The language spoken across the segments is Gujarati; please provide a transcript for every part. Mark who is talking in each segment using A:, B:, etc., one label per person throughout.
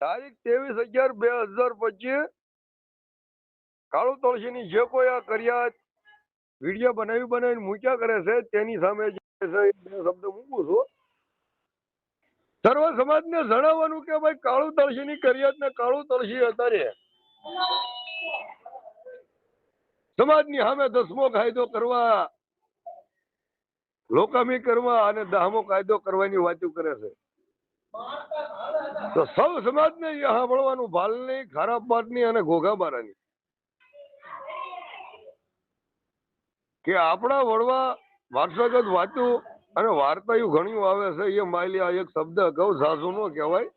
A: તારીખ ત્રેવીસ અગિયાર બે હજાર પચીસ. કાળુ તુલસીની જે કોઈ આ કર્યા વીડિયો બનાવી બનાવીને મૂક્યા કરે છે, તેની સામે જે છે બે શબ્દ મૂકું છું. સર્વ સમાજને જણાવવાનું કે ભાઈ કાળુ તુલસીની કર્યાત ને કાળુ તુલસી અત્યારે સમાજની સામે દસમો કાયદો કરવા, લોકામી કરવા અને દહમો કાયદો કરવાની વાતો કરે છે. તો સૌ સમાજને એ સાંભળવાનું ભાલની ખરાબ બાતની અને ઘોઘા બારાની કે આપણા વડવા વારસાગત વાતો અને વાર્તાયું ઘણી આવે છે, એ માયલી આ એક શબ્દ કહું, સાસુ નો કહેવાય.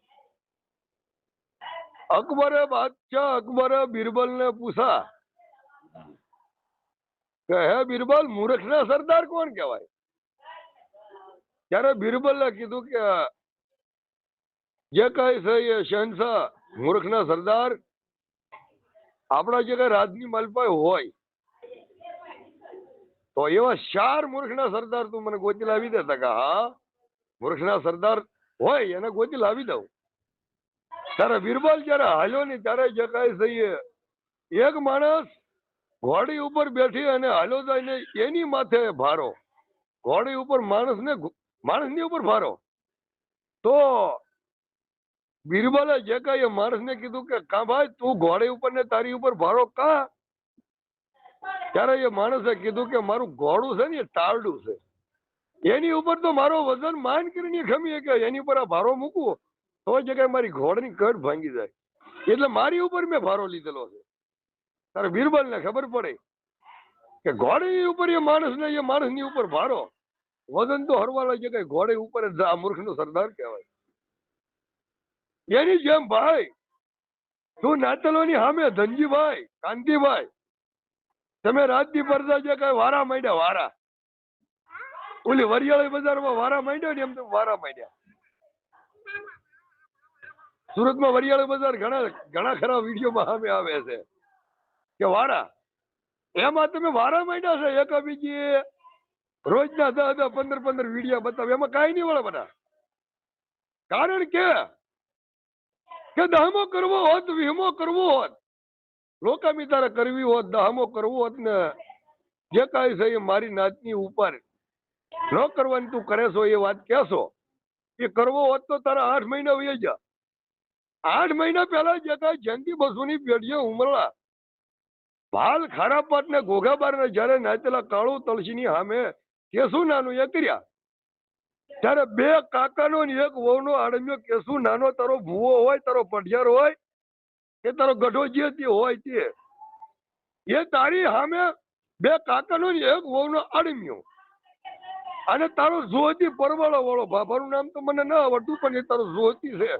A: અકબરે બાદશાહ અકબરે બિરબલ ને પૂછા, કે હે બિરબલ, મૂર્ખના સરદાર કોણ કહેવાય? ત્યારે બિરબલે કીધું કે જે કઈ છે એ શહેનશાહ, મૂર્ખના સરદાર, આપણા જે કઈ રાજની માલપાઈ હોય, તો એવા ચાર મૂર્ખના સરદાર તું મને ગોતી લાવી દે તા કે, હા, મૂર્ખના સરદાર હોય એને ગોતી લાવી દઉં. તારે બિરબલ જયારે હાલ્યો નહીં ત્યારે જે કઈ છે એક માણસ ઘોડી ઉપર બેઠી અને હાલો જાય ને એની માથે ભારો. ઘોડી ઉપર માણસને માણસ માણસની ઉપર ભારો. તો બિરબલે જે કઈ માણસ માણસને કીધું કે, કા ભાઈ, તું ઘોડે ઉપર ને તારી ઉપર ભારો કા? ત્યારે એ માણસે કીધું કે, મારું ઘોડું છે ને, એ ટાળડું છે. એની ઉપર તો મારો વજન માન કરીને ખમી કે, એની ઉપર આ ભારો મૂકવો, તો જગ્યાએ મારી ઘોડની કટ ભાંગી જાય. એટલે મારી ઉપર મેં ભારો લીધેલો છે. તારે બીરબલ ને ખબર પડે કે ઘોડીની ઉપર એ માણસ ને, એ માણસની ઉપર ભારો. વજન તો હરવાળા જગ્યાએ ઘોડે ઉપર જ આ મૂર્ખનો સરદાર કહેવાય. એની જેમ ભાઈ. તું નાતલોની સામે ધનજીભાઈ, કાંતિભાઈ, તમે રાજની પરદા જે કઈ વારા માંડ્યા, વારા. ઓલી વરિયાળી બજારમાં વારા માંડ્યા ને એમ તો વારા માંડ્યા. સુરતમાં વરિયાળી બજાર ઘણા ઘણા ખરા વિડીયોમાં સામે આવે છે કે વારા. એમાં તમે વારા માંડ્યા છે એક બીજી રોજના દસ દસ પંદર પંદર વિડીયા બતાવે. એમાં કાંઈ નહીં વળે બધા. કારણ કે કે દહમો કરવો હોત વીમો કરવો હોત. લોકામી તારે કરવી હોત, દહમો કરવો હોત ને, જે કાંઈ છે એ મારી નાતની ઉપર. ન કરવાની તું કરે છો એ વાત કહેશો. એ કરવો હોત તો તારા આઠ મહિના વહી જા. આઠ મહિના પહેલા જે કાંઈ જયંતિ બસુની પેઢીએ ઉમરલા. ભાલ ખારાપાટ ને ઘોઘાબાર ને જયારે નાચેલા કાળુ તળસીની સામે કેસુ નાનું એ કર્યા ત્યારે બે કાકાનો ને એક વહુનો આડમ્યો કેસુ નાનો તારો ભૂવો હોય, તારો પઢિયાર હોય એ તારો ગઢો જે હોય તે. એ તારી સામે બે કાકાનો ને એક વહુનો આડમ્યો. અને તારો જોતી પરવાળો વાળો બાબાનું નામ તો મને ન આવડતું, પણ એ તારો જોતી છે.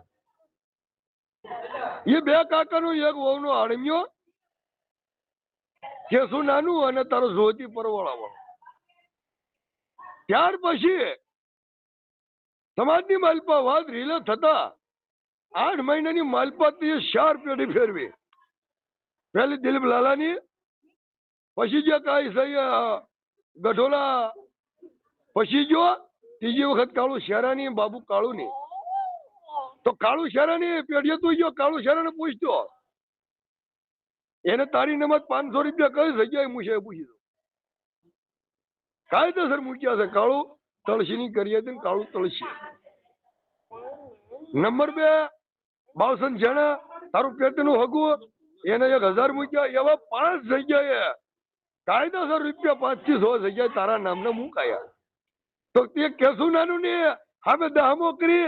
A: એ બે કાકાનો એક વહુનો આડમ્યો કેસુ નાનું અને તારો જોતી પરવાળા વાળો ત્યાર પછી સમાજની માલપા વાત રીલે થતા આઠ મહિનાની માલપા તો ચાર પેઢી ફેરવી. પહેલી દિલીપ લાલાની, પછી જે કાંઈ ગઢોલા, પછી જો ત્રીજી વખત કાળુ શેરાની, બાબુ કાળુની. તો કાળુ શેરાની પેઢીએ તું જો કાળુ શેરાને પૂછતો, એને તારી નમત પાંચસો રૂપિયા કઈ જગ્યાએ મુશે પૂછી દો કાયદેસર મૂક્યા છે કાળુ. તળસીની કરી હતી કાળું તળસી નંબર બે, બાવસન જેણે તારું પેટનું હગું એને એક હજાર મૂક્યા, એવા પાંચ જગ્યાએ કાયદેસર રૂપિયા પાંચથી સો જગ્યાએ તારા નામને મુકાયા. તો તે કેશું નાનું ને હવે દામો કરી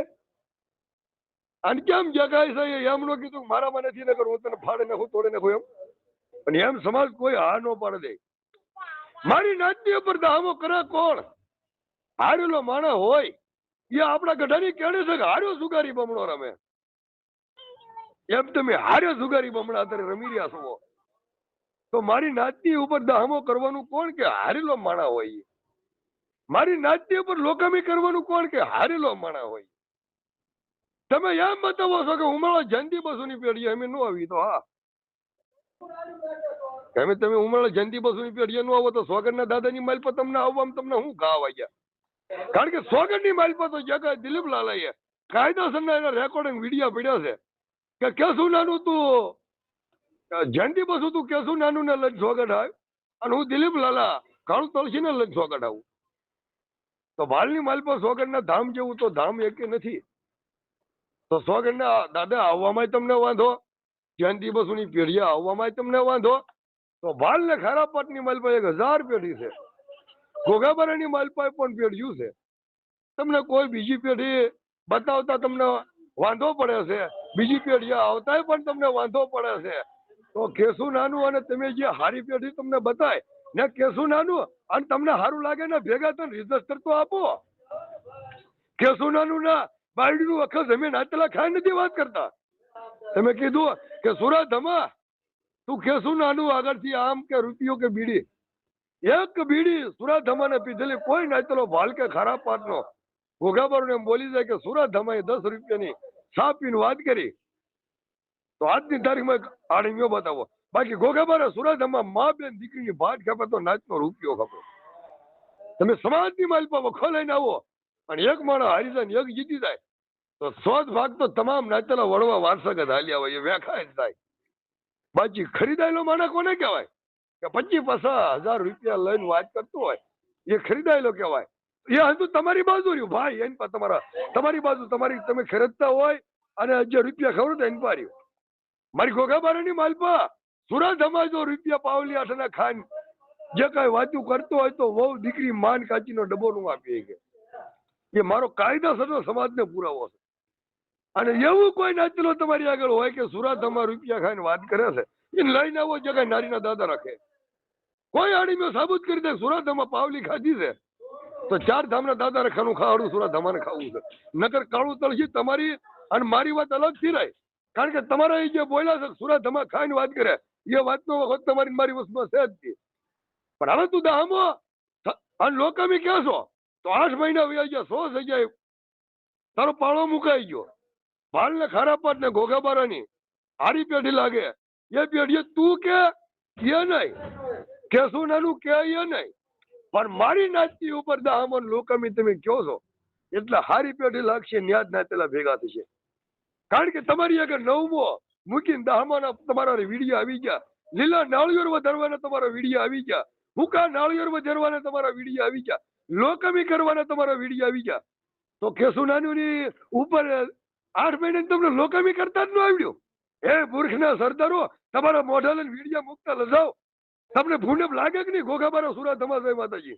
A: અને કેમ જગાય છે એમ નો કીધું મારામાં નથી નગર હું તને ફાડે નાખું, તોડે નાખું એમ. અને એમ સમાજ કોઈ હા નો પાડે દે. મારી નાતની ઉપર દામો કરે કોણ? હારેલો માણસ હોય, એ આપણા ગઢાની કેળે છે કે હાર્યો સુગારી બમણો રમે. એમ તમે હાર્યો સુગારી બમણા અત્યારે રમી રહ્યા છો. તો મારી નાતની ઉપર દહામો કરવાનું કોણ કે હારેલો માણા હોય? મારી નાતની ઉપર લોકામી કરવાનું કોણ કે હારેલો માણા હોય? તમે એમ બતાવો છો કે ઉમળો જંતી બસુની પેઢી અમે ન આવી તો, હા. તમે તમે ઉમળો જંતી બસુની પેઢી ન આવો તો સોગંદના દાદાની માલ પર તમને આવવામાં તમને શું ઘા વાગ્યા? કારણ કે સોગંદની માલ પર તો જગા દિલીપ લાલાએ કાયદેસરના એના રેકોર્ડિંગ વીડિયો પડ્યા છે. કે કેશું નાનું તું જયંતિ બસુ તું કેશું નાનું ને લઈ સોગટ આવ અને હું દિલીપ લાલા, કાળુ તળસી ને લજ સોગટ આવું. તો વાલની માલ પર સોગટ ના ધામ જેવું તો ધામ એક નથી. તો સોગટ ના દાદા આવવામાં તમને વાંધો, જયંતિ બસુની પેઢી આવવામાં તમને વાંધો. તો વાલ ને ખરા પટની માલ પર એક હજાર પેઢી છે. ઘોઘાબારાની માલ પર પણ પેઢ્યું છે. તમને કોઈ બીજી પેઢી બતાવતા તમને વાંધો પડે છે? બીજી પેઢી આવતાય પણ તમને વાંધો પડે છે. તો કેસું નાનું અને તમે જે હારી પેઢી તમને બતાય, ને કેસું નાનું, અને તમને સારું લાગે ને ભેગા તો રજિસ્ટર તો આપો. કેસું નાનું ના બાયડીનું વખત જમીન આટલા ખાઈ નથી વાત કરતા. તમે કીધું કે સુરત હમા તું કેસું નાનું આગળથી આમ કે રૂપિયો કે બીડી? એક બીડી સુરત ધમાને પીધેલી, કોઈ નાચેલો ભાલ કે ખરાબ પાટનો ઘોઘાબારું એમ બોલી જાય કે સુરત એ દસ રૂપિયાની સા પીને વાત કરી. તો આજની તારીખમાં આડમીઓ બતાવો. બાકી ઘોઘાબારે સુરત ધમા મા બેન દીકરીની ભાત ખપે તો નાચનો રૂપિયો ખપે. તમે સમાજની માલ પર વખો આવો અને એક માણસ હારી જાય એક જીતી જાય. તો સો જ ભાગ તો તમામ નાચેલા વડવા વારસાગત હાલ્યા હોય એ વ્યાખ્યા જ થાય. બાકી ખરીદાયેલો માણસ કોને કહેવાય? કે પચીસ પચાસ હજાર રૂપિયા લઈને વાત કરતો હોય, એ ખરીદાયેલો કહેવાય. એ હજુ તમારી બાજુ રહ્યું. ભાઈ, એની પાસે તમારા, તમારી બાજુ તમારી, તમે ખરીદતા હોય અને જે રૂપિયા ખબર તો એની પર રહ્યું. મારી ઘોઘાબારાની માલપા, સુરત અમારે જો રૂપિયા પાવલી આઠના ખાન, જે કઈ વાતું કરતો હોય તો વહુ દીકરી માન કાચીનો ડબ્બો નું આપી કે. એ મારો કાયદાસરનો સમાજને પુરાવો છે. અને એવું કોઈ નાચલો તમારી આગળ હોય કે સુરત અમાર રૂપિયા ખાઈને વાત કરે છે એને લઈને આવો જગ્યાએ નારીના દાદા રાખે. કોઈ આડી મેં સાબુત કરી દે સુરત આમાં પાવલી ખાધી છે, તો ચાર ધામના દાદા ખાનું ખાવાનું સુરત ધામાને ખાવું છે. નકર કાળું તળસી તમારી અને મારી વાત અલગથી રહે. કારણ કે તમારા એ જે બોલ્યા છે સુરત ધામા ખાઈને વાત કરે, એ વાતનો વખત તમારી મારી વસ્તુમાં છે જ નહીં. પણ હવે તું દામો અને લોકામી કહે છો? તો આઠ મહિના વયા ગયા સો થઈ જાય. તારો પાળો મુકાઈ ગયો. ભાલ ને ખારા પાટ ને ઘોઘાબારાની હારી પેઢી લાગે. એ બેડીએ તું કે કે નહીં? કેશું નાનું? કે એ નહીં? પણ મારી નાચતી ઉપર દામન લોકામી તમે કહો છો? એટલે હારી પેઢી લાગશે ન્યાજ નાચેલા ભેગા થશે. કારણ કે તમારી આગળ નવમો મૂકીને દહમાના તમારા વીડિયો આવી ગયા. લીલા નાળિયેર વધારવાના તમારા વીડિયો આવી ગયા. હુકા નાળિયેર વધારવાના તમારા વીડિયો આવી ગયા. લોકમી કરવાના તમારા વીડિયો આવી ગયા. તો કેસુ નાનુની ઉપર આઠ મહિને તમને લોકમી કરતા જ ન આવડ્યું? હે મૂર્ખના સરદારો, તમારા મોઢા લઈને વીડિયો મુકતા લજાવ તમને ભૂંડપ લાગે કે નહીં? ઘોઘાબારા સુરા ધમાસાઈ માતાજી?